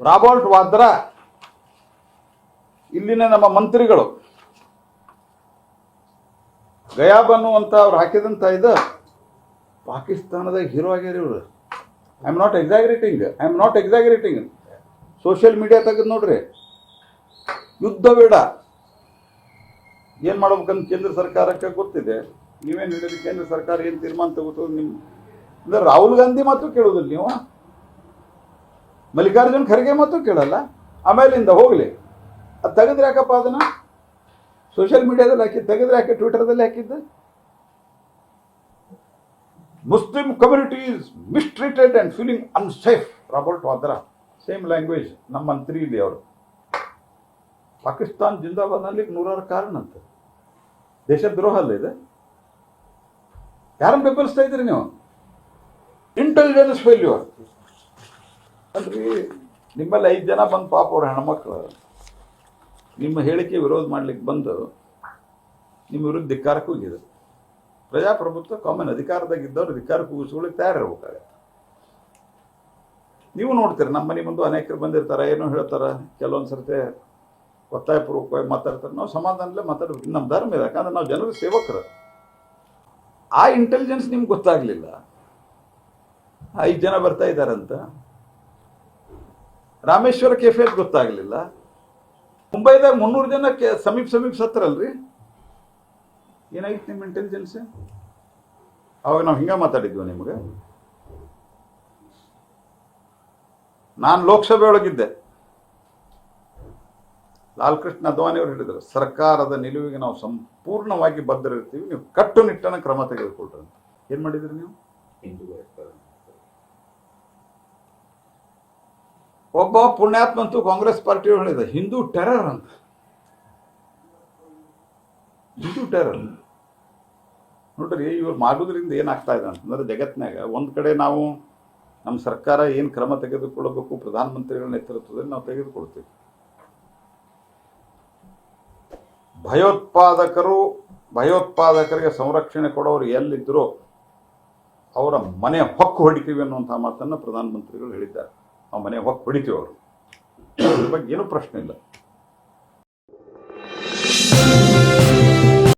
Robert Vadra, ಇಲ್ಲಿನ ನಮ್ಮ ಮಂತ್ರಿಗಳು. ಗಯಾಬ್ ಅನ್ನುವಂತ ಅವ್ರು ಹಾಕಿದಂತ ಇದು ಪಾಕಿಸ್ತಾನದ ಹೀರೋ ಆಗ್ಯಾರ ಇವರು. I am not exaggerating I am not exaggerating social media ತೆಗೆದು ನೋಡ್ರಿ. ಯುದ್ಧ ಬೇಡ. ಏನ್ ಮಾಡ್ಬೇಕಂತ ಕೇಂದ್ರ ಸರ್ಕಾರಕ್ಕೆ ಗೊತ್ತಿದೆ. ನೀವೇನು ಹೇಳಿದ್ರಿ ಕೇಂದ್ರ ಸರ್ಕಾರ ಏನು ತೀರ್ಮಾನ ತಗೋತದೆ ನಿಮ್ಮ ಅಂದ್ರೆ ರಾಹುಲ್ ಗಾಂಧಿ ಮಾತ್ರ ಕೇಳೋದಿಲ್ಲ ನೀವು? ಮಲ್ಲಿಕಾರ್ಜುನ್ ಖರ್ಗೆ ಮಾತು ಕೇಳಲ್ಲ. ಆಮೇಲಿಂದ ಹೋಗ್ಲಿ. ಅದು ತೆಗೆದ್ರೆ ಯಾಕಪ್ಪ ಅದನ್ನ? ಸೋಷಿಯಲ್ ಮೀಡಿಯಾದಲ್ಲಿ ಹಾಕಿ, ತೆಗೆದ್ರೆ ಯಾಕೆ ಟ್ವಿಟರ್ದಲ್ಲಿ ಹಾಕಿದ್ದು? Muslim community is mistreated and feeling unsafe Robert Vadra same language ನಮ್ಮ ಮಂತ್ರಿ ಇಲ್ಲಿ ಅವರು. ಪಾಕಿಸ್ತಾನ್ ಜಿಂದಾಬಾದ್ ಅಲ್ಲಿ ನೂರಾರು ಕಾರಣ ಅಂತ. ದೇಶದ್ರೋಹ ಅಲ್ಲ ಇದೆ. ಯಾರನ್ನು ಬೆಂಬಲಿಸ್ತಾ ಇದ್ದೀರಿ ನೀವು? ಇಂಟೆಲಿಜೆನ್ಸ್ ಫೇಲ್ಯೂರ್ ಅಲ್ರಿ ನಿಮ್ಮಲ್ಲಿ ಐದು ಜನ ಬಂದು ಪಾಪ ಅವ್ರ ಹೆಣ್ಮಕ್ಳು. ನಿಮ್ಮ ಹೇಳಿಕೆ ವಿರೋಧ ಮಾಡ್ಲಿಕ್ಕೆ ಬಂದು ನಿಮ್ಮ ವಿರುದ್ಧ ಧಿಕ್ಕಾರಕ್ಕೆ ಹೋಗಿದ್ರು ಪ್ರಜಾಪ್ರಭುತ್ವ ಕಾಮನ್ ಅಧಿಕಾರದಾಗಿದ್ದವ್ರು ಅಧಿಕಾರಕ್ಕೆ ಕೂಗಿಸ್ಕೊಳ್ಳಿಕ್ಕೆ ತಯಾರಿರ್ಬೇಕಾಗತ್ತೆ. ನೀವು ನೋಡ್ತೀರಿ, ನಮ್ಮ ಮನೆ ಮುಂದೆ ಅನೇಕರು ಬಂದಿರ್ತಾರೆ, ಏನೋ ಹೇಳ್ತಾರೆ, ಕೆಲವೊಂದು ಸರ್ತಿ ಒತ್ತಾಯಪೂರ್ವಕವಾಗಿ ಮಾತಾಡ್ತಾರೆ. ನಾವು ಸಮಾಧಾನದಲ್ಲೇ ಮಾತಾಡ್ಬೇಕು. ನಮ್ಮ ಧರ್ಮ ಇದೆ, ಯಾಕಂದ್ರೆ ನಾವು ಜನರ ಸೇವಕರು. ಆ ಇಂಟೆಲಿಜೆನ್ಸ್ ನಿಮ್ಗೆ ಗೊತ್ತಾಗ್ಲಿಲ್ಲ. ಐದು ಜನ ಬರ್ತಾ ಇದ್ದಾರಂತ. ರಾಮೇಶ್ವರ ಕೆಫೆ ಗೊತ್ತಾಗ್ಲಿಲ್ಲ. ಮುಂಬೈದಾಗ ಮುನ್ನೂರು ಜನ ಕೆ- ಸಮೀಪ ಸಮೀಪ ಸತ್ತರಲ್ರಿ? ಏನಾಗಿತ್ತು ನಿಮ್ಮ ಇಂಟೆಲಿಜೆನ್ಸ್ ಅವಾಗ ನಾವು ಹಿಂಗೆ ಮಾತಾಡಿದ್ವಿ ನಿಮಗೆ. ನಾನು ಲೋಕಸಭೆ ಒಳಗಿದ್ದೆ. ಲಾಲ್ ಕೃಷ್ಣ ಅದ್ವಾನಿ ಅವರು ಹೇಳಿದರು, ಸರ್ಕಾರದ ನಿಲುವಿಗೆ ನಾವು ಸಂಪೂರ್ಣವಾಗಿ ಬದ್ಧರಿರ್ತೀವಿ, ನೀವು ಕಟ್ಟುನಿಟ್ಟನ ಕ್ರಮ ತೆಗೆದುಕೊಳ್ರಿ ಏನ್ ಮಾಡಿದ್ರಿ ನೀವು? ಒಬ್ಬ ಪುಣ್ಯಾತ್ಮಂತೂ ಕಾಂಗ್ರೆಸ್ ಪಾರ್ಟಿ ಹೇಳಿದ ಹಿಂದೂ ಟೆರರ್ ಅಂತ. ಹಿಂದೂ ಟೆರರ್. ನೋಡ್ರಿ, ಇವ್ರು ಮಾಡೋದ್ರಿಂದ ಏನಾಗ್ತಾ ಇದೆ ಅಂತಂದ್ರೆ ಜಗತ್ತಿನಾಗ ಒಂದು ಕಡೆ ನಾವು ನಮ್ಮ ಸರ್ಕಾರ ಏನು ಕ್ರಮ ತೆಗೆದುಕೊಳ್ಳಬೇಕು, ಪ್ರಧಾನಮಂತ್ರಿಗಳ ನೇತೃತ್ವದಲ್ಲಿ ನಾವು ತೆಗೆದುಕೊಳ್ತೀವಿ. ಭಯೋತ್ಪಾದಕರು, ಭಯೋತ್ಪಾದಕರಿಗೆ ಸಂರಕ್ಷಣೆ ಕೊಡೋರು ಎಲ್ಲಿದ್ದರೂ ಅವರ ಮನೆ ಹೊಕ್ಕು ಹೊಡಿತೀವಿ ಅನ್ನುವಂಥ ಮಾತನ್ನು ಪ್ರಧಾನಮಂತ್ರಿಗಳು ಹೇಳಿದ್ದಾರೆ. ನಾವು ಮನೆ ಹೋಗಿ ಹೊಡಿತೀವಿ ಅವರು. ಅದ್ರ ಬಗ್ಗೆ ಏನೂ ಪ್ರಶ್ನೆ ಇಲ್ಲ.